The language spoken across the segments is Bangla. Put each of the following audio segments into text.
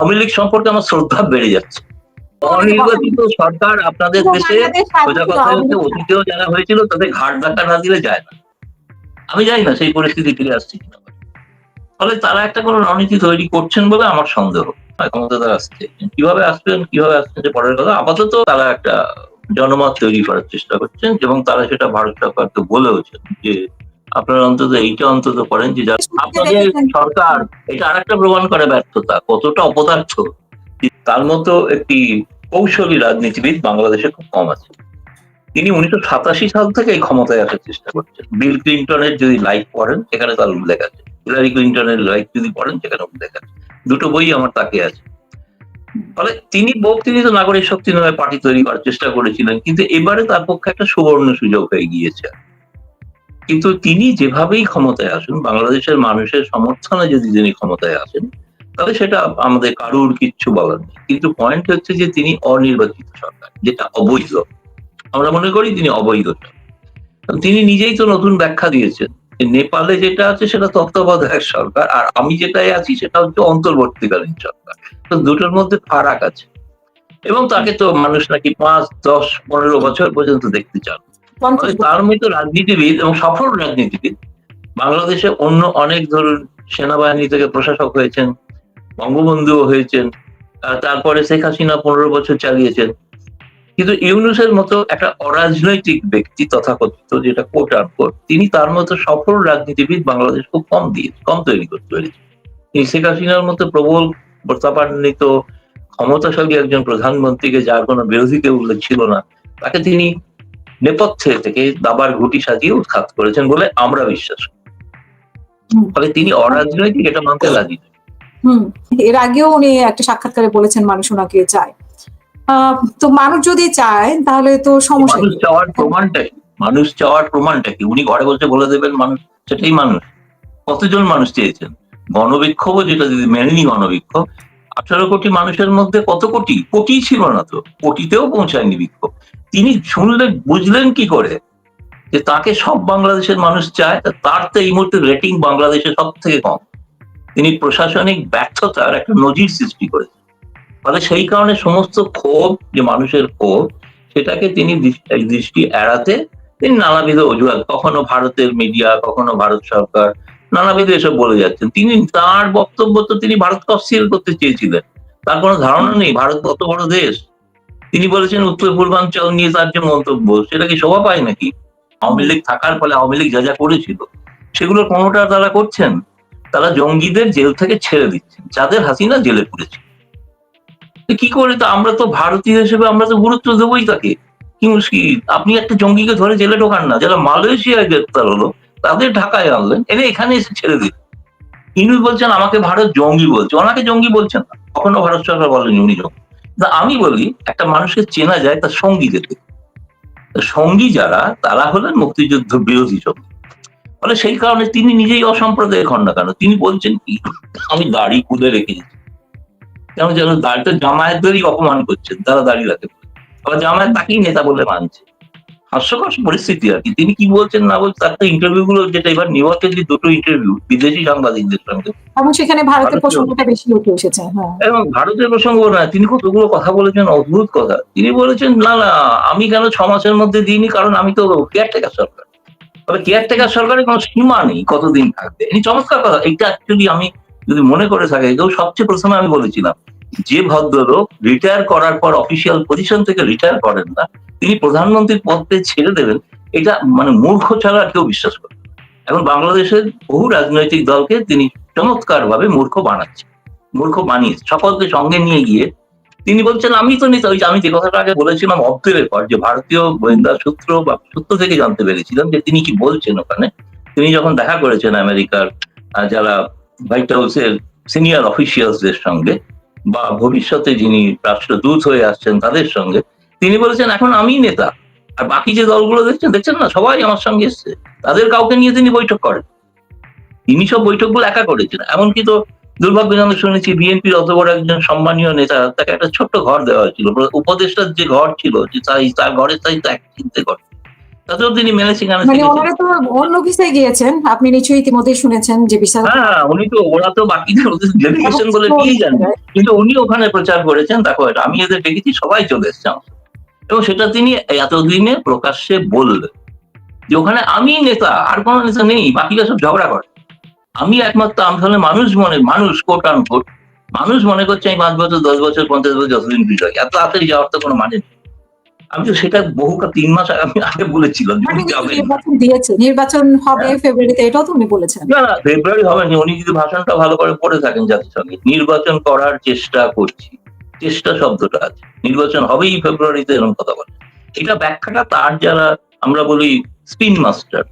আওয়ামী লীগ সম্পর্কে আমার শ্রদ্ধা বেড়ে যাচ্ছে। অনির্বাচিত সরকার আপনাদের দেশে সোজা কথা হচ্ছে অতীতেও যারা হয়েছিল তাদের ঘাট ধাক্কা না দিলে যায় না। আমি জানি না সেই পরিস্থিতি ফিরে আসছে কিনা। ফলে তারা একটা কোনো রণনীতি তৈরি করছেন বলে আমার সন্দেহ। ক্ষমতা তারা আসছে। কীভাবে আসবেন কীভাবে আসছেন যে পরের কথা। আপাতত তারা একটা জনমত তৈরি করার চেষ্টা করছেন এবং তারা সেটা ভারত সরকারকে বলেওছেন যে আপনারা অন্তত এইটা অন্তত করেন যে আপনাদের সরকার এটা আরেকটা প্রমাণ করে ব্যর্থতা কতটা অপদার্থ। তার মতো একটি কৌশলী রাজনীতিবিদ বাংলাদেশে খুব কম আছে। তিনি উনিশশো সাতাশি সাল থেকে এই ক্ষমতায় আসার চেষ্টা করছেন। বিল ক্লিন্টনের যদি লাইফ পড়েন সেখানে তার উল্লেখ আছে। হিলারি ক্লিন্টনের লাইফ যদি পড়েন সেখানে উল্লেখ আছে। দুটো বই আমার তাকে আছে। ফলে তিনি বক্তিনিত নাগরিক শক্তি নামে পার্টি তৈরি করার চেষ্টা করেছিলেন কিন্তু এবারে তার পক্ষে একটা সুবর্ণ সুযোগ হয়ে গিয়েছে। কিন্তু তিনি যেভাবেই ক্ষমতায় আসুন, বাংলাদেশের মানুষের সমর্থনে যদি তিনি ক্ষমতায় আসেন, তাহলে সেটা আমাদের কারুর কিচ্ছু বলার নেই। কিন্তু পয়েন্ট হচ্ছে যে তিনি অনির্বাচিত সরকার, যেটা অবৈধ। আমরা মনে করি তিনি অবৈধ তিনি নিজেই তো নতুন ব্যাখ্যা দিয়েছেন নেপালে যেটা আছে সেটা তত্ত্বাবধায়ক সরকার, আর আমি যেটাই আছি সেটা হচ্ছে অন্তর্বর্তীকালীন সরকার। তো দুটোর মধ্যে ফারাক আছে। এবং তাকে তো মানুষ নাকি পাঁচ, দশ, পনেরো বছর পর্যন্ত দেখতে চান। তার মতো রাজনীতিবিদ এবং সফল রাজনীতিবিদ। বাংলাদেশে অন্য অনেক ধরুন সেনাবাহিনী থেকে প্রশাসক হয়েছেন বঙ্গবন্ধুও হয়েছেন তারপরে শেখ হাসিনা পনেরো বছর চালিয়েছেন। কিন্তু ইউনুসের মতো একটা অরাজনৈতিক ব্যক্তি তথাকথিত যেটা কোট আর কোট তিনি তার মতো সফল রাজনীতিবিদ বাংলাদেশ খুব কম দিয়ে কম তৈরি করতে পেরেছেন তিনি শেখ হাসিনার মতো প্রবল প্রতাপান্বিত ক্ষমতাশালী একজন প্রধানমন্ত্রীকে যার কোনো বিরোধীকে উল্লেখ ছিল না তাকে তিনি নেপথ্যে থেকে দাবার ঘুটি সাজিয়ে উৎখাত করেছেন বলে আমরা বিশ্বাস করি। ফলে তিনি অরাজনৈতিক এটা মানতে। হুম। এর আগেও উনি একটা সাক্ষাৎকারে বলেছেন মানুষ ওনাকে চায়। তো মানুষ যদি চায় তাহলে তো সমস্যা মানুষ চাওয়ার প্রমাণটা কি? মানুষ চাওয়ার প্রমাণটা কি? উনি ঘরে বসে বলে দেবেন মানুষ সেটাই মানুষ। কতজন মানুষ চেয়েছেন? গণবিক্ষোভ যেটা যদি মেনেনি গণবিক্ষোভ আঠারো কোটি মানুষের মধ্যে কত কোটি? কোটি ছিল না তো। কোটিতেও পৌঁছায়নি বিক্ষোভ। তিনি শুনলেন, বুঝলেন কি করে? যে তাকে সব বাংলাদেশের মানুষ চায় তার তো এই মুহূর্তে রেটিং বাংলাদেশে সব থেকে কম। তিনি প্রশাসনিক ব্যর্থতার একটা নজির সৃষ্টি করেছেন। ফলে সেই কারণে সমস্ত ক্ষোভ, যে মানুষের ক্ষোভ, সেটাকে তিনি দৃষ্টি এড়াতে তিনি নানাবিধ অজুহাত, কখনো ভারতের মিডিয়া কখনো ভারত সরকার, নানাবিধ এসব বলে যাচ্ছেন। তিনি তার বক্তব্য তো তিনি ভারতকে অস্থির করতে চেয়েছিলেন। তার কোনো ধারণা নেই, ভারত কত বড় দেশ? তিনি বলেছেন, উত্তর পূর্বাঞ্চল নিয়ে তার যে মন্তব্য, সেটা কি শোভা পায় নাকি? আওয়ামী লীগ থাকার ফলে আওয়ামী লীগ যা যা করেছিল, সেগুলোর কোনোটা তারা করছেন? তারা জঙ্গিদের জেল থেকে ছেড়ে দিচ্ছেন, যাদের হাসিনা জেলে পড়েছে কি করে তো আমরা তো ভারতীয় হিসেবে আমরা তো গুরুত্ব দেবোই তাকে। কি মুশকিল? আপনি একটা জঙ্গিকে ধরে জেলে ঢোকান না, যারা মালয়েশিয়ায় গ্রেপ্তার হলো, তাদের ঢাকায় আনলেন, এনে এখানে এসে ছেড়ে দিন ইনি বলছেন, আমাকে ভারত জঙ্গি বলছে। ওনাকে জঙ্গি বলছেন না, কখনো ভারত সরকার বলেনি উনি জঙ্গি। আমি বলি, একটা মানুষকে চেনা যায় তার সঙ্গী দেখে সঙ্গী যারা, তারা হলেন মুক্তিযুদ্ধ বিরোধী চক্র ফলে সেই কারণে তিনি নিজেই অসাম্প্রদায়িক হন না কেন? তিনি বলছেন কি, আমি দাড়ি খুলে রেখেছি কেন যেন দাড়িটা জামায়াতদেরই অপমান করছেন তারা দাড়ি রাখে। আবার জামায়াত তাকেই নেতা বলে মানছে। হাস্যকর পরিস্থিতি আর কি। তিনি কি বলছেন না বলছেন তার তো ইন্টারভিউ গুলো যেটা এবার নিউ ইয়র্কের যে দুটো ইন্টারভিউ বিদেশি সাংবাদিকদের সঙ্গে। এবং সেখানে ভারতের প্রসঙ্গটা বেশি উঠে এসেছে হ্যাঁ। এবং ভারতের প্রসঙ্গ না তিনি কতগুলো কথা বলেছেন অদ্ভুত কথা। তিনি বলেছেন না না আমি কেন ছ মাসের মধ্যে দিইনি কারণ আমি তো কেয়ারটেকার সরকার। তবে কেয়ারটেকার সরকারের কোনো সীমা নেই কতদিন থাকবে। এই চমৎকার কথা। এটা অ্যাকচুয়ালি আমি যদি মনে করে থাকে এটাও সবচেয়ে প্রথমে আমি বলেছিলাম। যে ভদ্রলোক রিটায়ার করার পর অফিসিয়াল পজিশন থেকে রিটায়ার করেন না, তিনি প্রধানমন্ত্রীর পদ ছেড়ে দেবেন, এটা মানে মূর্খ ছাড়া কেউ বিশ্বাস করে এখন বাংলাদেশের বহু রাজনৈতিক দলকে তিনি চমৎকার ভাবে মূর্খ বানাচ্ছেন মূর্খ বানিয়ে, সকলকে সঙ্গে নিয়ে গিয়ে তিনি বলছেন, আমি তো নেতা আমি যে কথাটা আগে বলেছিলাম অব্দের পর, যে ভারতীয় গোয়েন্দা সূত্র বা সূত্র থেকে জানতে পেরেছিলাম যে তিনি কি বলছেন ওখানে, তিনি যখন দেখা করেছেন আমেরিকার যারা হোয়াইট হাউসের সিনিয়র অফিসিয়ালসদের সঙ্গে বা ভবিষ্যতে যিনি রাষ্ট্রদূত হয়ে আসছেন তাদের সঙ্গে, তিনি বলেছেন, এখন আমি নেতা, আর বাকি যে দলগুলো দেখছেন দেখছেন না, সবাই আমার সঙ্গে এসছে। তাদের কাউকে নিয়ে তিনি বৈঠক করেন। তিনি সব বৈঠকগুলো একা করেছেন। এমনকি তো দুর্ভাগ্যজনক শুনেছি, বিএনপির অত বড় একজন সম্মানীয় নেতা, তাকে একটা ছোট্ট ঘর দেওয়া হয়েছিল। উপদেষ্টার যে ঘর ছিল, যে তাই তার ঘরের তাই এক চিনতে করে তাতেও তিনি মানে ওনারা তো অন্য ভিসায় গিয়েছেন। আপনি নিশ্চয়ই শুনেছেন যে হ্যাঁ হ্যাঁ, উনি তো ওরা তো বাকিদের ডেলিগেশন বলে নিয়েই যান। কিন্তু উনি ওখানে প্রচার করেছেন দেখো আমি এদের দেখেছি সবাই চলে এসছে এবং সেটা তিনি এতদিনে প্রকাশ্যে বললেন যে ওখানে আমি নেতা আর কোনো নেতা নেই বাকিরা সব ঝগড়া করে। আমি একমাত্র আমি মানুষ মনে মানুষ কোট আন কোট মানুষ মনে করছে আমি পাঁচ বছর দশ বছর পঞ্চাশ বছর যতদিন বিজয় এত তাড়াতাড়ি যাওয়ার তো কোনো মানে নেই। আমি তো সেটা বহু তিন মাস আগে আমি আগে বলেছিলাম মানে। নির্বাচন দিয়েছে নির্বাচন হবে ফেব্রুয়ারিতে এটাও তো উনি বলেছেন। না না ফেব্রুয়ারি হবে না উনি যদি ভাষণটা ভালো করে পড়ে থাকেন জাতিসংঘে। নির্বাচন করার চেষ্টা করছি। চেষ্টা শব্দটা আছে। নির্বাচন হবেই ফেব্রুয়ারিতে এরকম কথা বলে। এটা ব্যাখ্যাটা তার যারা আমরা বলি স্পিন মাস্টার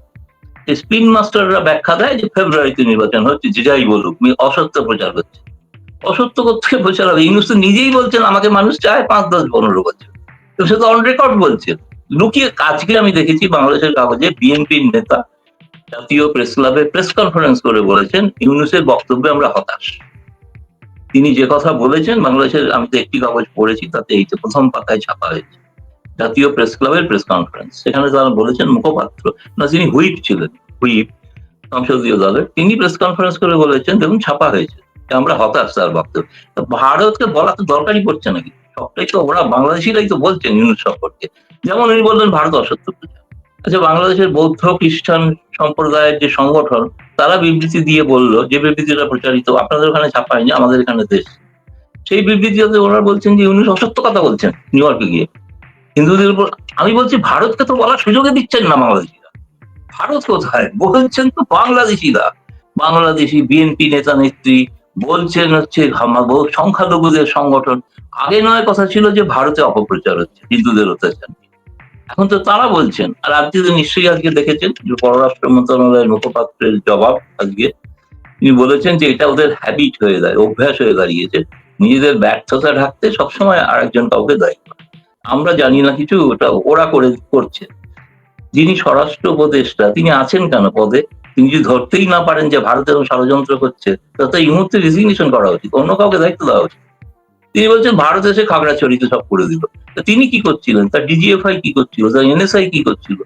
এই স্পিন মাস্টাররা ব্যাখ্যা দেয় যে ফেব্রুয়ারিতে নির্বাচন হচ্ছে যে যাই বলুক অসত্য প্রচার করছে অসত্য করতে প্রচার হবে? ইউনুস তো নিজেই বলছেন আমাকে মানুষ চায় পাঁচ দশ পনেরো বছর। তো সে তো অন রেকর্ড বলছেন লুকিয়ে আজকে আমি দেখেছি বাংলাদেশের কাগজে বিএনপির নেতা জাতীয় প্রেস ক্লাবে প্রেস কনফারেন্স করে বলেছেন, ইউনুসের বক্তব্যে আমরা হতাশ। তিনি যে কথা বলেছেন, বাংলাদেশের আমি তো একটি কাগজ পড়েছি, তাতে এই তো প্রথম পাতায় ছাপা হয়েছে। জাতীয় প্রেস ক্লাবের প্রেস কনফারেন্স সেখানে তারা বলেছেন মুখপাত্র, না তিনি হুইপ ছিলেন, হুইপ, সংসদীয় দলের, তিনি প্রেস কনফারেন্স করে বলেছেন, দেখুন, ছাপা হয়েছে। আমরা হতাশ, তার বক্তব্য। ভারতকে বলা তো দরকারই পড়ছে নাকি? সবটাই তো ওরা বাংলাদেশিরাই তো বলছেন ইউনুস সম্পর্কে। যেমন উনি বললেন ভারত অসত্য প্রচার। আচ্ছা বাংলাদেশের বৌদ্ধ খ্রিস্টান সম্প্রদায়ের যে সংগঠন, তারা বিবৃতি দিয়ে বলল যে বিবৃতিটা প্রচারিত, আপনাদের ওখানে ছাপায়নি আমাদের এখানে দেশ। সেই বিবৃতিতে ওরা বলছেন যে উনি অসত্য কথা বলছেন নিউ ইয়র্কে গিয়ে। হিন্দুদের উপর আমি বলছি, ভারতকে তো বলার সুযোগই দিচ্ছেন না বাংলাদেশিরা। ভারত কোথায়? বলছেন তো বাংলাদেশিরা। বাংলাদেশি বিএনপি নেতা, নেত্রী বলছেন হচ্ছে সংখ্যালঘুদের সংগঠন। আগে নয় কথা ছিল যে ভারতে অপপ্রচার হচ্ছে, হিন্দুদের অত্যাচার। এখন তো তারা বলছেন, আর আপনি তো নিশ্চয়ই আজকে দেখেছেন যে পররাষ্ট্র মন্ত্রণালয়ের মুখপাত্রের জবাব আজকে। তিনি বলেছেন যে এটা ওদের হ্যাবিট হয়ে যায় অভ্যাস হয়ে দাঁড়িয়েছে। নিজেদের ব্যর্থতা ঢাকতে সবসময় আরেকজন কাউকে দায়ী আমরা জানি না কিছু, ওটা ওরা করে, করছে। যিনি স্বরাষ্ট্র উপদেষ্টা, তিনি আছেন কেন পদে? তিনি যদি ধরতেই না পারেন যে ভারত এরকম ষড়যন্ত্র করছে তাতে এই মুহূর্তে রেজিগনেশন করা উচিত অন্য কাউকে দায়িত্ব দেওয়া উচিত। তিনি বলছেন ভারত এসে খাগড়াছড়িতে সব করে দিল। তিনি কি করছিলেন? তার ডিজিএফআই কি করছিল? তার এনএসআই কি করছিল?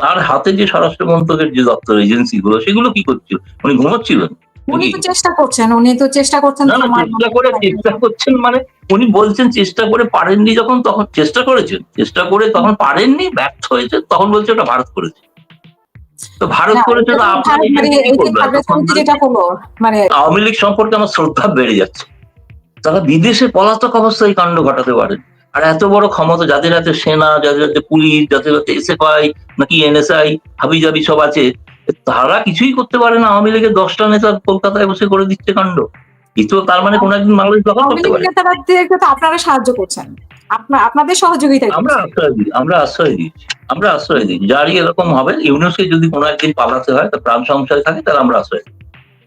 তার হাতে যে স্বরাষ্ট্র মন্ত্রকের যে দপ্তর এজেন্সি গুলো সেগুলো কি করছিল? উনি ঘুমোচ্ছিলেন উনি তো চেষ্টা করছেন উনি তো চেষ্টা করছেন চেষ্টা করে চেষ্টা করছেন মানে উনি বলছেন চেষ্টা করে পারেননি যখন তখন চেষ্টা করেছেন। চেষ্টা করে তখন পারেননি ব্যর্থ হয়েছে তখন বলছে ওটা ভারত করেছে। তো ভারত করেছে তো আপনার মানে মানে আওয়ামী লীগ সম্পর্কে আমার শ্রদ্ধা বেড়ে যাচ্ছে। তারা বিদেশে পলাতক অবস্থায় কাণ্ড ঘটাতে পারেন আর এত বড় ক্ষমতা যাদের হাতে সেনা যাদের হাতে পুলিশ যাদের হাতে এসএফআই নাকি এনএসআই হাবি জাবি সব আছে তারা কিছুই করতে পারে না। আওয়ামী লীগের দশটা নেতা কলকাতায় বসে করে দিচ্ছে কাণ্ড। এই তো তার মানে কোন একদিন বাংলাদেশ দখল করতে পারে আপনারা সাহায্য করছেন। আপনার আপনাদের সহযোগিতা আমরা আশ্রয় দিই আমরা আশ্রয় দিচ্ছি আমরা আশ্রয় দিই। যারই এরকম হবে ইউনুসকে যদি কোনো একদিন পালাতে হয় তার প্রাণ সংশয় থাকে তাহলে আমরা আশ্রয় দিই।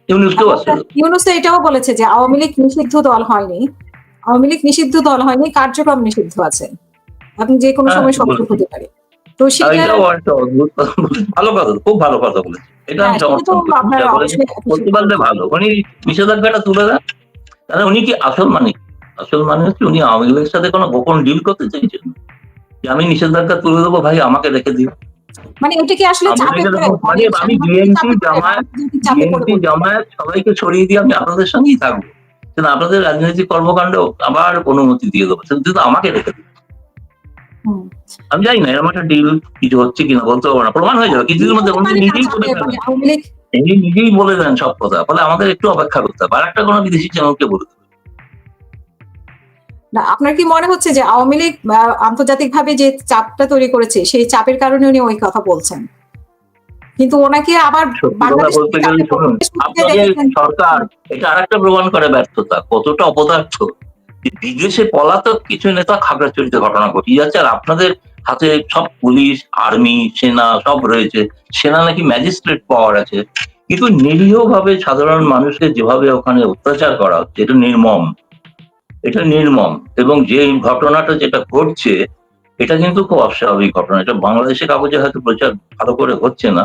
ইউনুসকেও আশ্রয় দিই। ইউনুস এটাও বলেছে যে আওয়ামী লীগ নিষিদ্ধ দল হয়নি। আওয়ামী লীগ নিষিদ্ধ দল হয়নি কার্যক্রম নিষিদ্ধ আছে। আপনি যে কোনো হ্যাঁ, সময় সফল হতে পারে। তো সেটা। ভালো কথা খুব ভালো কথা বলেছে। এটা আমি হ্যাঁ, সমর্থন করি। আপনারা যা বলেছেন, অবশ্যই বলতে পারলে ভালো। উনি নিষেধাজ্ঞাটা তুলে দেন তাহলে উনি কি আসল মানে? আসল মানে হচ্ছে উনি আওয়ামী লীগের সাথে কোনো গোপন ডিল করতে চাইছেন? যে আমি নিষেধাজ্ঞা তুলে দেবো ভাই আমাকে রেখে দিও মানে এটা কি আসলে আমাদের চাপে মানে আমি পড়ে, জামায়াত, বিএনপি জামায়াত সবাইকে সরিয়ে দিয়ে আমি আপনাদের সঙ্গেই থাকব। কিন্তু আপনাদের রাজনৈতিক কর্মকাণ্ড আবার অনুমতি দিয়ে দেবো। কিন্তু আমাকে রেখে দিও আমি জানি না এরকম একটা ডিল কিছু হচ্ছে কিনা বলতে পারব না। প্রমাণ হয়ে যাবে কিছুদিনের মধ্যে উনি মানে নিজেই বলে মানে লীগ তিনি নিজেই বলে দেন সব কথা ফলে আমাদের একটু অপেক্ষা করতে হবে। আর একটা কোনো বিদেশি চ্যানেলকে বলে দেবে না আপনার কি মনে হচ্ছে যে আওয়ামী লীগ আন্তর্জাতিক ভাবে যে চাপটা তৈরি করেছে সেই চাপের কারণে উনি ওই কথা বলছেন? কিন্তু ওনাকে আবার সরকার এটা আরেকটা প্রমাণ করে ব্যর্থতা কতটা অপদার্থ। বিদেশে পলাতক কিছু নেতা খাগড়াছড়িতে ঘটনা ঘটিয়ে যাচ্ছে আর আপনাদের হাতে সব পুলিশ আর্মি সেনা সব রয়েছে সেনা নাকি ম্যাজিস্ট্রেট পাওয়ার আছে। কিন্তু নিরীহভাবে সাধারণ মানুষকে যেভাবে ওখানে অত্যাচার করা হচ্ছে এটা নির্মম। এটা নির্মম এবং যে ঘটনাটা যেটা ঘটছে, এটা কিন্তু খুব অস্বাভাবিক ঘটনা। এটা বাংলাদেশের কাগজে হয়তো প্রচার ভালো করে হচ্ছে না,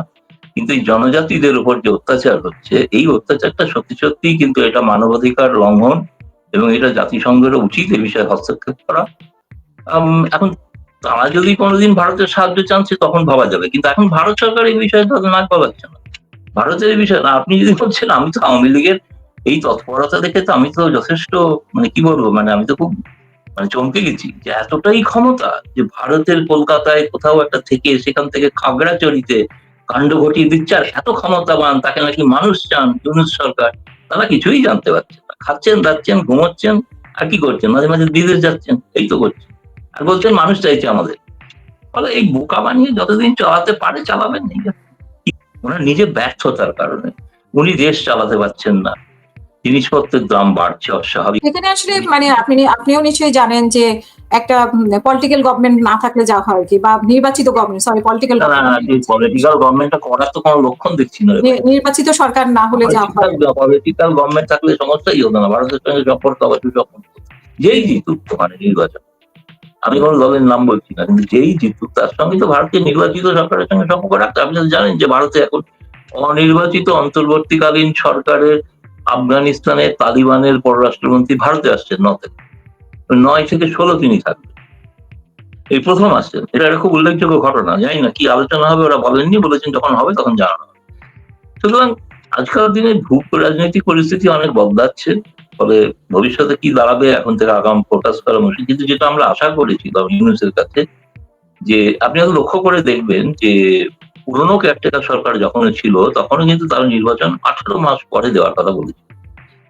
কিন্তু এই জনজাতিদের উপর যে অত্যাচার হচ্ছে, এই অত্যাচারটা সত্যি সত্যি কিন্তু এটা মানবাধিকার লঙ্ঘন এবং এটা জাতিসংঘের উচিত এ বিষয়ে হস্তক্ষেপ করা। এখন তারা যদি কোনোদিন ভারতের সাহায্য চানছে তখন ভাবা যাবে। কিন্তু এখন ভারত সরকার এই বিষয়ে তাদের নাক গলাচ্ছে না। ভারতের এই বিষয়ে আপনি যদি বলছেন, আমি তো আওয়ামী লীগের এই তৎপরতা দেখে তো আমি তো যথেষ্ট মানে কি বলব মানে আমি তো খুব মানে চমকে গেছি যে এতটাই ক্ষমতা যে ভারতের কলকাতায় কোথাও একটা থেকে সেখান থেকে খাগড়াচড়িতে কাণ্ড ঘটিয়ে দিচ্ছে, আর এত ক্ষমতাবান, তাকে নাকি মানুষ চান, ইউনুস সরকার, তারা কিছুই জানতে পারছে না। খাচ্ছেন, দাচ্ছেন, ঘুমোচ্ছেন, আর কি করছেন? মাঝে মাঝে বিদেশ যাচ্ছেন, এই তো করছেন আর বলছেন মানুষ চাইছে আমাদের। ফলে এই বোকা বানিয়ে যতদিন চালাতে পারে, চালাবেন ওনার নিজে ব্যর্থতার কারণে। উনি দেশ চালাতে পারছেন না। জিনিসপত্রের দাম বাড়ছে অস্বাভাবিক। এখানে আসলে মানে আপনি আপনিও নিশ্চয়ই জানেন যে একটা পলিটিক্যাল গভর্নমেন্ট না থাকলে যা হয় কি বা নির্বাচিত গভর্নমেন্ট সরি পলিটিক্যাল পলিটিক্যাল গভর্নমেন্টটা করার তো কোনো লক্ষণ দেখছি না। নির্বাচিত সরকার না হলে যা হয়। পলিটিক্যাল গভর্নমেন্ট থাকলে সমস্যাই হতো না ভারতের সঙ্গে সম্পর্ক আবার সুসম্পর্ক যেই জিতুক মানে নির্বাচন। আমি কোনো দলের নাম বলছি না কিন্তু যেই জিতুক তার সঙ্গে তো ভারতের নির্বাচিত সরকারের সঙ্গে সম্পর্ক রাখতে আপনি জানেন যে ভারতে এখন অনির্বাচিত অন্তর্বর্তীকালীন সরকারের আফগানিস্তানের তালিবানের পররাষ্ট্রমন্ত্রী ভারতে আসছেন, নতে। নয় থেকে ষোলো তিনি থাকবেন। এই প্রথম আসছেন। এটা একটা খুব উল্লেখযোগ্য ঘটনা, জানি না কি আলোচনা হবে, ওরা বলেননি, বলেছেন যখন হবে তখন জানানো হবে। সুতরাং আজকাল দিনে ভূ রাজনৈতিক পরিস্থিতি অনেক বদলাচ্ছে, ফলে ভবিষ্যতে কি দাঁড়াবে এখন থেকে আগাম ফোকাস করা মুশকিল। কিন্তু যেটা আমরা আশা করেছিলাম ইউনুসের কাছে, যে আপনি হয়তো লক্ষ্য করে দেখবেন যে পুরনো ক্যাপ্টেকার সরকার যখন ছিল তখন কিন্তু তারা নির্বাচন আঠারো মাস পরে দেওয়ার কথা বলেছে।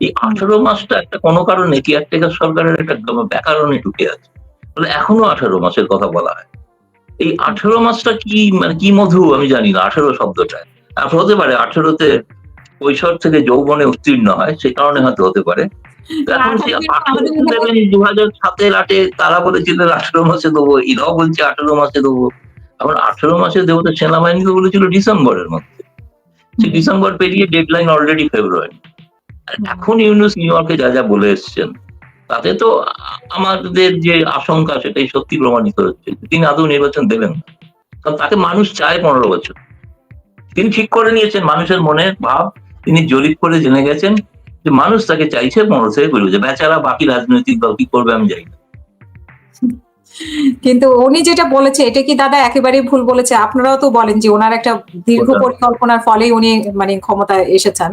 এই আঠারো মাসটা একটা কোনো কারণে কেয়ারটেকার সরকারের একটা ব্যাকরণে ঢুকে আছে। ফলে এখনও আঠারো মাসের কথা বলা হয়। এই আঠারো মাসটা কি মানে কি মধু আমি জানি না আঠারো শব্দটা। হতে পারে আঠারোতে কৈশোর থেকে যৌবনে উত্তীর্ণ হয় সেই কারণে হয়তো হতে পারে। দু হাজার সাতের আটে তারা বলেছিলেন আঠারো মাসে দেবো এরাও বলছে আঠারো মাসে দেবো। এখন আঠারো মাসে দেবো তো সেনাবাহিনী তো বলেছিল ডিসেম্বরের মধ্যে। সে ডিসেম্বর পেরিয়ে ডেডলাইন অলরেডি ফেব্রুয়ারি এখন ইউনুস নিউ ইয়র্কে যা যা বলে এসছেন তাতে তো আমাদের যে আশঙ্কা সেটাই সত্যি প্রমাণিত হচ্ছে তিনি আদৌ নির্বাচন দেবেন না। কারণ তাকে মানুষ চায় পনেরো বছর। তিনি ঠিক করে নিয়েছেন মানুষের মনে ভাব। তিনি জরিপ করে জেনে গেছেন যে মানুষ তাকে চাইছে পনেরো থেকে কুড়ি বছর। বেচারা বাকি রাজনৈতিক দল কি করবে আমি জানি না। কিন্তু উনি যেটা বলেছে এটা কি দাদা একেবারে ভুল বলেছে? আপনারাও তো বলেন যে ওনার একটা দীর্ঘ পরিকল্পনার ফলেই উনি মানে ক্ষমতায় এসেছেন।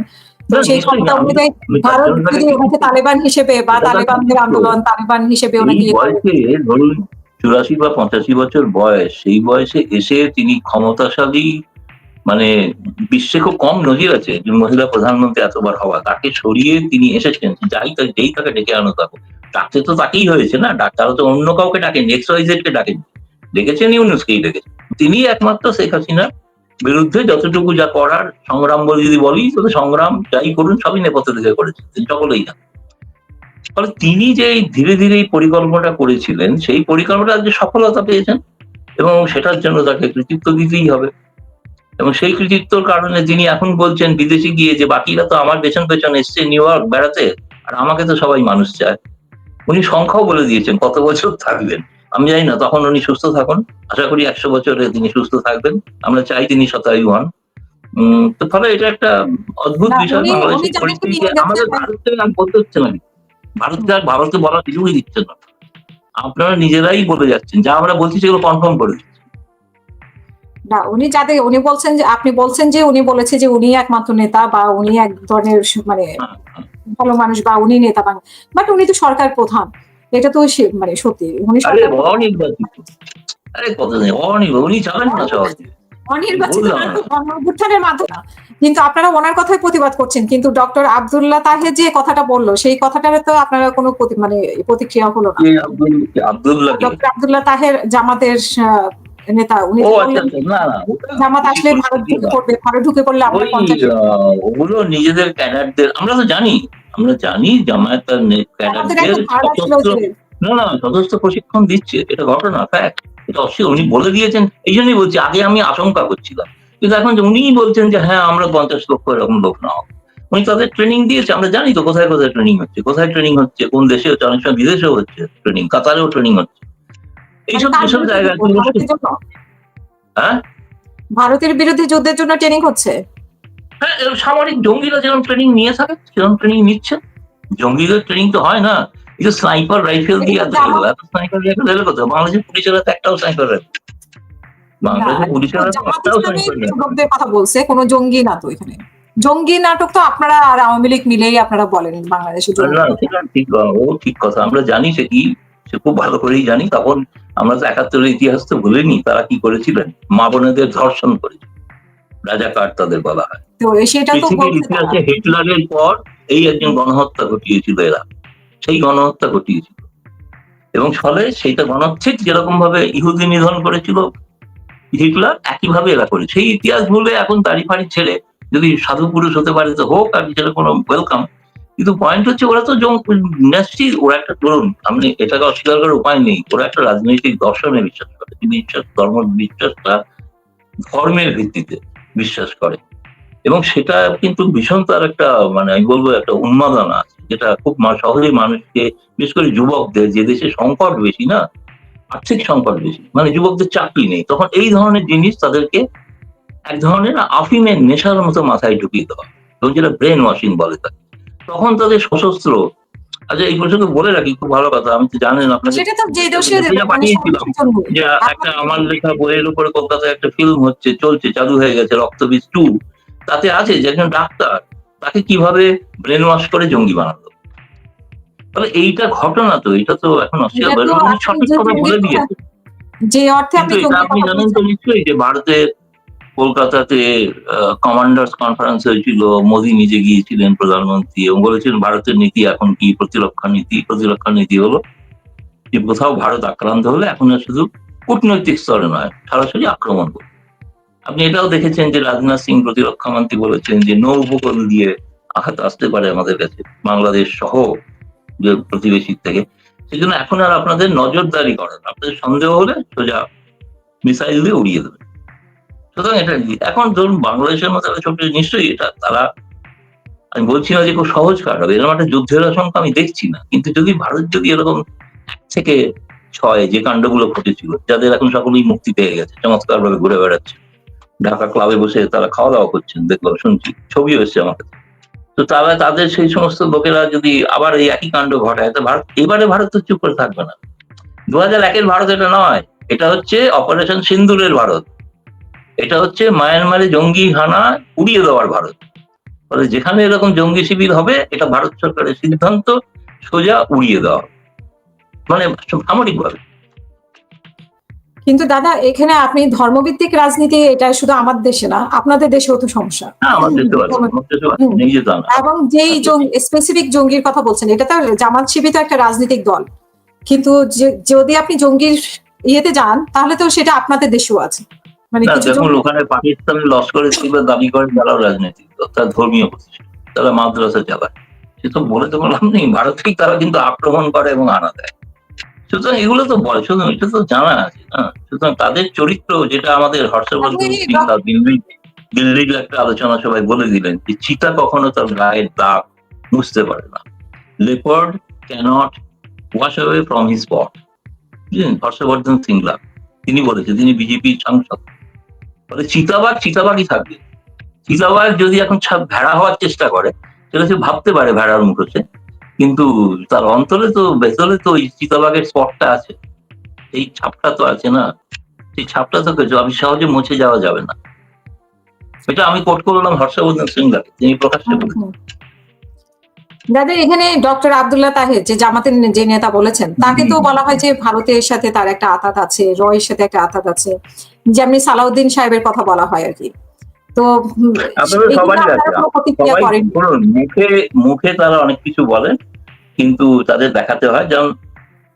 সেই ক্ষমতা অনুযায়ী ভারত যদি ওনাকে তালেবান হিসেবে বা তালেবানদের আন্দোলন তালেবান হিসেবে ওনাকে ইয়ে চুরাশি বা পঁচাশি বছর বয়স সেই বয়সে এসে তিনি ক্ষমতাশালী মানে বিশ্বে খুব কম নজির আছে যে মহিলা প্রধানমন্ত্রী এতবার হওয়া। তাকে সরিয়ে তিনি এসেছেন যাই তাকে যেই তাকে ডেকে আনো থাকো ডাকতে তো তাকেই হয়েছে না? ডাক্তারও তো অন্য কাউকে ডাকেন এক্স ওয়াই জেড কে ডাকেন। ডেকেছেন ইউনুসকেই ডেকেছেন তিনি একমাত্র শেখ হাসিনার বিরুদ্ধে যতটুকু যা করার, সংগ্রাম বলে যদি বলি, তবে সংগ্রাম যাই করুন, সবই নেপথ্য থেকে করেছে সকলেই না ফলে তিনি যে ধীরে ধীরে এই পরিকল্পনাটা করেছিলেন, সেই পরিকল্পনাটা যে সফলতা পেয়েছেন এবং সেটার জন্য তাকে কৃতিত্ব দিতেই হবে। এবং সেই কৃতিত্বর কারণে তিনি এখন বলছেন, বিদেশে গিয়ে যে বাকিরা তো আমার পেছন পেছন এসছে, নিউ ইয়র্ক বেড়াতে, আর আমাকে তো সবাই মানুষ চায়। উনি সংখ্যাও বলে দিয়েছেন কত বছর থাকবেন। আমি জানি না তখন উনি সুস্থ থাকুন। আশা করি একশো বছরে তিনি সুস্থ থাকবেন। আমরা চাই তিনি শতায়ু হন। উম, তো ফলে এটা একটা অদ্ভুত বিষয় বাংলাদেশের উনি পরিস্থিতি। আমাদের ভারতকে আর বলতে হচ্ছে না। ভারতকে আর ভারতকে বলা কিছুই দিচ্ছে না। আপনারা নিজেরাই বলে যাচ্ছেন। যা আমরা বলছি সেগুলো কনফার্ম করে দিচ্ছেন। না উনি যাদের উনি বলছেন যে আপনি বলছেন যে উনি বলেছে যে উনি একমাত্র নেতা বা উনি এক ধরনের মানে ভালো মানুষ বা উনি নেতা বাট উনি তো সরকার প্রধান। এটা তো মানে সত্যি উনি। কিন্তু আপনারা ওনার কথাই প্রতিবাদ করছেন কিন্তু ডক্টর আব্দুল্লাহ তাহের যে কথাটা বলল সেই কথাটার তো আপনারা কোনো মানে প্রতিক্রিয়া হলো না। ডক্টর আব্দুল্লাহ তাহের জামাতের নেতা উনি ও তো আচ্ছা আচ্ছা, জামাত আসলে ভারত ঢুকে পড়বে ভারত ঢুকে পড়লে আমরা ওগুলো নিজেদের ক্যাডারদের আমরা তো জানি আমরা জানি জামায়াত ক্যাডারদের না না প্রশিক্ষণ দিচ্ছে এটা ঘটনা ফ্যাক্ট এটা অবশ্যই উনি বলে দিয়েছেন এই জন্যই বলছি আগে আমি আশঙ্কা করছিলাম। কিন্তু এখন উনিই বলছেন যে হ্যাঁ আমরা পঞ্চাশ লক্ষ এরকম লোক না হবে উনি তাদের ট্রেনিং দিয়েছে আমরা জানি তো কোথায় কোথায় ট্রেনিং হচ্ছে কোথায় ট্রেনিং হচ্ছে কোন দেশে হচ্ছে অনেক সময় বিদেশেও হচ্ছে ট্রেনিং কাতারেও ট্রেনিং হচ্ছে। এইসব মানে হ্যাঁ? ভারতের বিরুদ্ধে যুদ্ধের জন্য ট্রেনিং হচ্ছে? হ্যাঁ সামরিক জঙ্গিরা যেরকম ট্রেনিং নিয়ে থাকে সেরকম ট্রেনিং নিচ্ছে। জঙ্গিদের ট্রেনিং তো হয় না। এই যে স্নাইপার রাইফেল দিয়ে এত স্নাইপার রাইফেল এলো কোথায়? বাংলাদেশের পুলিশের হাতে একটাও স্নাইপার রাইফেল বাংলাদেশের পুলিশের হাতে একটাও স্নাইপার রাইফেল কথা বলছে কোনো জঙ্গি না তো এখানে। জঙ্গি নাটক তো আপনারা আর আওয়ামী লীগ মিলেই আপনারা বলেন বাংলাদেশে ঠিক ও ঠিক কথা। আমরা জানি সে কি খুব ভালো করেই জানি তখন আমরা তো একাত্তরের ইতিহাস তো ভুলিনি তারা কি করেছিলেন? মা বোনেদের ধর্ষণ করেছিল রাজাকার তাদের বলা হয়? পৃথিবীর ইতিহাসে হিটলারের পর এই একজন গণহত্যা ঘটিয়েছিল এরা। সেই গণহত্যা ঘটিয়েছিল। এবং ফলে সেইটা গণচ্ছেদ যেরকম ভাবে ইহুদি নিধন করেছিল। হিটলার একইভাবে এরা করে। সেই ইতিহাস ভুলে এখন দাড়ি ফাড়ি ছেড়ে যদি সাধু পুরুষ হতে পারে তো হোক আর সেটা কোনো ওয়েলকাম কিন্তু পয়েন্ট হচ্ছে ওরা তো ইন্ডাস্ট্রি ওরা একটা ধরুন আমি এটাকে অস্বীকার করার উপায় নেই। ওরা একটা রাজনৈতিক দর্শনে বিশ্বাস করে। বিশ্বাস ধর্ম বিশ্বাসটা ধর্মের ভিত্তিতে বিশ্বাস করে। এবং সেটা কিন্তু ভীষণ তার একটা মানে আমি বলব একটা উন্মাদনা আছে, যেটা খুব সহজেই মানুষকে, বিশেষ করে যুবকদের, যে দেশে সংকট বেশি না, আর্থিক সংকট বেশি মানে যুবকদের চাকরি নেই, তখন এই ধরনের জিনিস তাদেরকে এক ধরনের আফিমের নেশার মতো মাথায় ঢুকিয়ে দেওয়া। এবং যেটা ব্রেন ওয়াশিং বলে তাকে। তখন তাদের সশস্ত্র। আচ্ছা এই প্রসঙ্গে বলে রাখি খুব ভালো কথা আমি তো জানেন আপনাকে। যে একটা আমার লেখা বইয়ের উপরে কলকাতায় একটা ফিল্ম হচ্ছে চলছে চালু হয়ে গেছে রক্তবীজ টু তাতে আছে যে একজন ডাক্তার তাকে কীভাবে ব্রেন ওয়াশ করে জঙ্গি বানালো। তাহলে এইটা ঘটনা তো এটা তো এখন অস্বীকার সঠিক কথা বলে দিয়েছে। যে অর্থে আপনি জানেন তো নিশ্চয়ই যে ভারতে কলকাতাতে কমান্ডার্স কনফারেন্স হয়েছিল, মোদী নিজে গিয়েছিলেন প্রধানমন্ত্রী এবং বলেছিলেন ভারতের নীতি এখন কি, প্রতিরক্ষা নীতি প্রতিরক্ষা নীতি হলো যে কোথাও ভারত আক্রান্ত হলে এখন আর শুধু কূটনৈতিক স্তরে নয়, সরাসরি আক্রমণ করবে। আপনি এটাও দেখেছেন যে রাজনাথ সিং প্রতিরক্ষা মন্ত্রী বলেছেন যে নৌ উপকূল দিয়ে আঘাত আসতে পারে আমাদের কাছে, বাংলাদেশ সহ যে থেকে। সেই জন্য এখন আর আপনাদের নজরদারি করেন আপনাদের সন্দেহ হলে সোজা মিসাইল দিয়ে উড়িয়ে দেবে সুতরাং এটা এখন ধরুন বাংলাদেশের মতো ছোট নিশ্চয়ই এটা তারা আমি বলছি না যে খুব সহজ কাজ হবে এরকম একটা যুদ্ধের আশঙ্কা আমি দেখছি না। কিন্তু যদি ভারত যদি এরকম থেকে ছয় যে কাণ্ডগুলো ঘটেছিল, যাদের এখন সকলেই মুক্তি পেয়ে গেছে চমৎকার ভাবে ঘুরে বেড়াচ্ছে। ঢাকা ক্লাবে বসে তারা খাওয়া দাওয়া করছেন, দেখলাম, শুনছি, ছবিও এসছে কাছে। তো তারা তাদের সেই সমস্ত লোকেরা যদি আবার এই একই কাণ্ড ঘটায়, তো ভারত এবারে ভারত তো চুপ করে থাকবে না। দু হাজার একের ভারত এটা নয়, এটা হচ্ছে অপারেশন সিন্দুরের ভারত। এটা হচ্ছে মায়ানমারে জঙ্গি হানা উড়িয়ে দেওয়ার ভারত। ফলে যেখানে এরকম জঙ্গি শিবির হবে এটা ভারত সরকারের সিদ্ধান্ত সোজা উড়িয়ে দেওয়া মানে সামরিক ভাবে কিন্তু দাদা এখানে আপনি ধর্মভিত্তিক রাজনীতি এটা শুধু আমার দেশে না আপনাদের দেশেও তো সমস্যা। হ্যাঁ। এবং যেই স্পেসিফিক জঙ্গির কথা বলছেন এটা তো জামাত শিবির তো একটা রাজনৈতিক দল। কিন্তু যে- যদি আপনি জঙ্গির ইয়েতে যান তাহলে তো সেটা আপনাদের দেশেও আছে। মানে দেখুন ওখানে ছিল দাবি করেন তারাও রাজনৈতিক তারা ধর্মীয় প্রতিষ্ঠান তারা মাদ্রাসা চালায়। সে তো বলে তো বললাম নেই ভারতকেই তারা কিন্তু আক্রমণ করে এবং আনা দেয়। সুতরাং এগুলো তো বলে শুধু এটা তো জানা আছে না সুতরাং তাদের চরিত্র যেটা আমাদের হর্ষবর্ধন দিল্লি দিল্লির একটা আলোচনা সবাই বলে দিলেন যে চিতা কখনো তার গায়ের দাগ বুঝতে পারে না। Leopard cannot wash away from his spot বুঝলেন? হর্ষবর্ধন সিংলা তিনি বলেছেন তিনি বিজেপির সাংসদ। ফলে চিতাবাঘ চিতাবাঘই থাকবে। চিতাবাঘ যদি এখন ছাপ ভেড়া হওয়ার চেষ্টা করে, সেটা সে ভাবতে পারে ভেড়ার মুখোশে। কিন্তু তার অন্তরে তো, ভেতরে তো ওই চিতাবাঘের স্পটটা আছে। এই ছাপটা তো আছে না। সেই ছাপটা তো আমি সহজে মুছে যাওয়া যাবে না। এটা আমি কোট করলাম হর্ষবর্ধন সিংলাকে তিনি প্রকাশ্যে বলেছেন। হুম। দাদা এখানে ডক্টর আবদুল্লাহ তাহের যে জামাতের যে নেতা বলেছেন তাকে তো বলা হয় যে ভারতের সাথে তার একটা আতাত আছে রয়ের সাথে একটা আতাত আছে। যেমনি সালাউদ্দিন সাহেবের কথা বলা হয় আর কি। তো মুখে মুখে তারা অনেক কিছু বলেন কিন্তু তাদের দেখাতে হয়। যেমন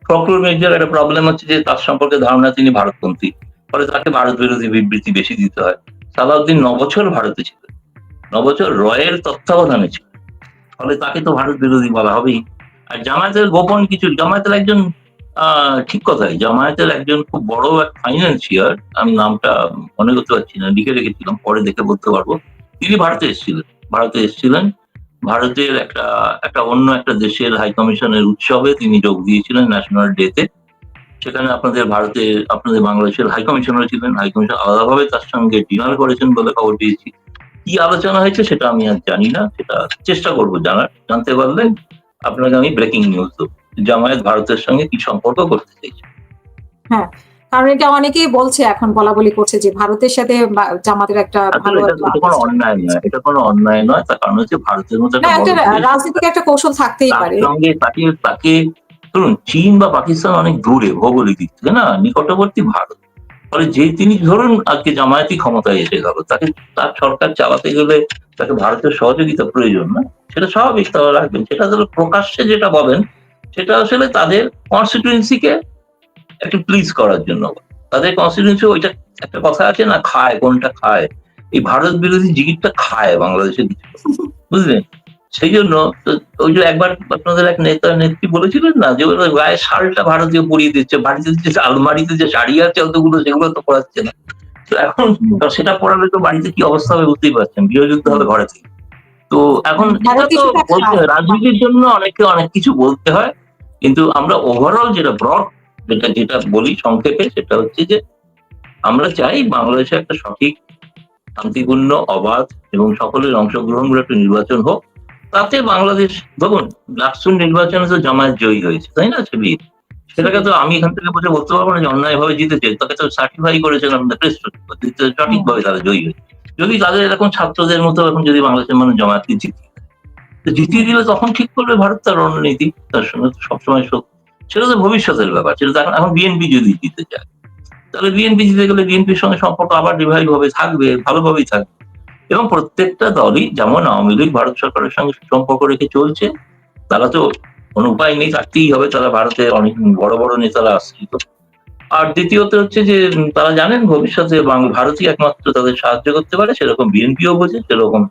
ফখরুল মির্জার একটা প্রবলেম হচ্ছে যে তার সম্পর্কে ধারণা তিনি ভারতপন্থী। ফলে তাকে ভারত বিরোধী বিবৃতি বেশি দিতে হয়। সালাউদ্দিন নবছর ভারতে ছিল নবছর রয়ের তত্ত্বাবধানে ছিল ফলে তাকে তো ভারত বিরোধী বলা হবেই। আর জামায়াতের গোপন কিছু, জামায়াতের একজন ঠিক কথাই, জামায়াতের একজন খুব বড় এক ফাইন্যান্সিয়ার আমি নামটা মনে করতে পারছি না, লিখে রেখেছিলাম, পরে দেখে বলতে পারব। তিনি ভারতে এসেছিলেন ভারতে এসেছিলেন। ভারতের একটা একটা অন্য একটা দেশের হাই কমিশনের উৎসবে তিনি যোগ দিয়েছিলেন ন্যাশনাল ডেতে সেখানে আপনাদের ভারতের, আপনাদের বাংলাদেশের হাই কমিশনার ছিলেন। হাই কমিশন আলাদাভাবে তার সঙ্গে ডিনার করেছেন বলে খবর পেয়েছি। কি আলোচনা হয়েছে সেটা আমি আর জানি না সেটা চেষ্টা করব জানার। জানতে পারলে আপনাকে আমি ব্রেকিং নিউজ দেবো। জামায়াত ভারতের সঙ্গে কি সম্পর্ক করতে চাইছে? কারণ এটা অনেকেই বলছে এখন বলা বলি করছে যে ভারতের সাথে জামাতের একটা ভালো এটা এটা কোনো অন্যায় নয় এটা কোনো অন্যায় নয় তার কারণ হচ্ছে ভারতের মতো রাজনৈতিক একটা কৌশল থাকতেই পারে। সঙ্গে তাকে তাকে ধরুন চীন বা পাকিস্তান অনেক দূরে ভৌগোলিক দিক থেকে না? নিকটবর্তী ভারত। ফলে যে তিনি ধরুন আজকে জামায়াতি ক্ষমতায় এসে গেল, তাকে তার সরকার চালাতে গেলে তাকে ভারতের সহযোগিতা প্রয়োজন না, সেটা স্বাভাবিক তারা রাখবেন। সেটা আসলে প্রকাশ্যে যেটা বলেন সেটা আসলে তাদের কনস্টিটুয়েন্সিকে একটু প্লিজ করার জন্য। তাদের কনস্টিটুয়েন্সি ওইটা একটা কথা আছে না, খায়, কোনটা খায়? এই ভারত বিরোধী জিগিরটা খায় বাংলাদেশের বুঝলেন? সেই জন্য তো ওই যে একবার আপনাদের এক নেতা নেত্রী বলেছিলেন না যে গায়ে শালটা ভারতীয় পরিয়ে দিচ্ছে বাড়িতে যে আলমারিতে যে শাড়ি আছে অতগুলো সেগুলো তো পড়াচ্ছে না। তো এখন সেটা পড়ালে তো বাড়িতে কি অবস্থা হবে বুঝতেই পারছেন গৃহযুদ্ধ হবে ঘরে থেকে তো এখন এটা তো বলতে হয় রাজনীতির জন্য অনেকে অনেক কিছু বলতে হয় কিন্তু আমরা ওভারঅল যেটা ব্রড যেটা যেটা বলি সংক্ষেপে সেটা হচ্ছে যে আমরা চাই বাংলাদেশে একটা সঠিক শান্তিপূর্ণ অবাধ এবং সকলের অংশগ্রহণগুলো একটা নির্বাচন হোক। তাতে বাংলাদেশ ধরুন ডাকসুর নির্বাচনে তো জামায়াত জয়ী হয়েছে, তাই না, ছবি? সেটাকে তো আমি এখান থেকে বসে বলতে পারব না যে অন্যায় ভাবে জিতেছে, তাকে তো সার্টিফাই করেছেন আমাদের প্রেস সঠিকভাবে তারা জয়ী হয়েছে। যদি তাদের এরকম ছাত্রদের মতো এখন যদি বাংলাদেশের মানুষ জামায়াতকে জিতিয়ে জিতিয়ে দিলে তখন ঠিক করবে ভারত তার রণনীতি, তার সঙ্গে সবসময় সেটা তো ভবিষ্যতের ব্যাপার, সেটা তো এখন বিএনপি যদি জিতে যায়, তাহলে বিএনপি জিতে গেলে বিএনপির সঙ্গে সম্পর্ক আবার রিভাইভ হবে, থাকবে, ভালোভাবেই থাকবে। এবং প্রত্যেকটা দলই যেমন আওয়ামী লীগ, ভারত সরকারের সঙ্গে সম্পর্ক রেখে চলছে, তারা তো কোনো উপায় নেই, থাকতেই হবে, তারা ভারতের অনেক বড় বড় নেতারা আশ্রিত আর দ্বিতীয়ত হচ্ছে যে, তারা জানেন ভবিষ্যতে বাংলা ভারতই একমাত্র তাদের সাহায্য করতে পারে, সেরকম বিএনপিও বোঝে, সেরকম,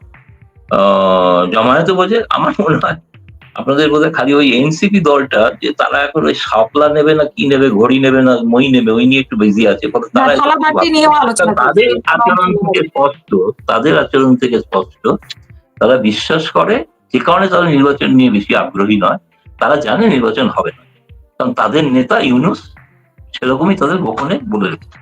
আহ, জামায়াতও বোঝে। আমার মনে হয় আপনাদের বোধহয় খালি ওই এনসিপি দলটা যে তারা এখন ওই শাপলা নেবে না কি নেবে ঘড়ি নেবে না মই নেবে ওই নিয়ে একটু বেশি আছে। তাদের আচরণ থেকে স্পষ্ট তাদের আচরণ থেকে স্পষ্ট তারা বিশ্বাস করে যে কারণে তারা নির্বাচন নিয়ে বেশি আগ্রহী নয় তারা জানে নির্বাচন হবে না। কারণ তাদের নেতা ইউনুস সেরকমই তাদের গোপনে বলে রেখেছে।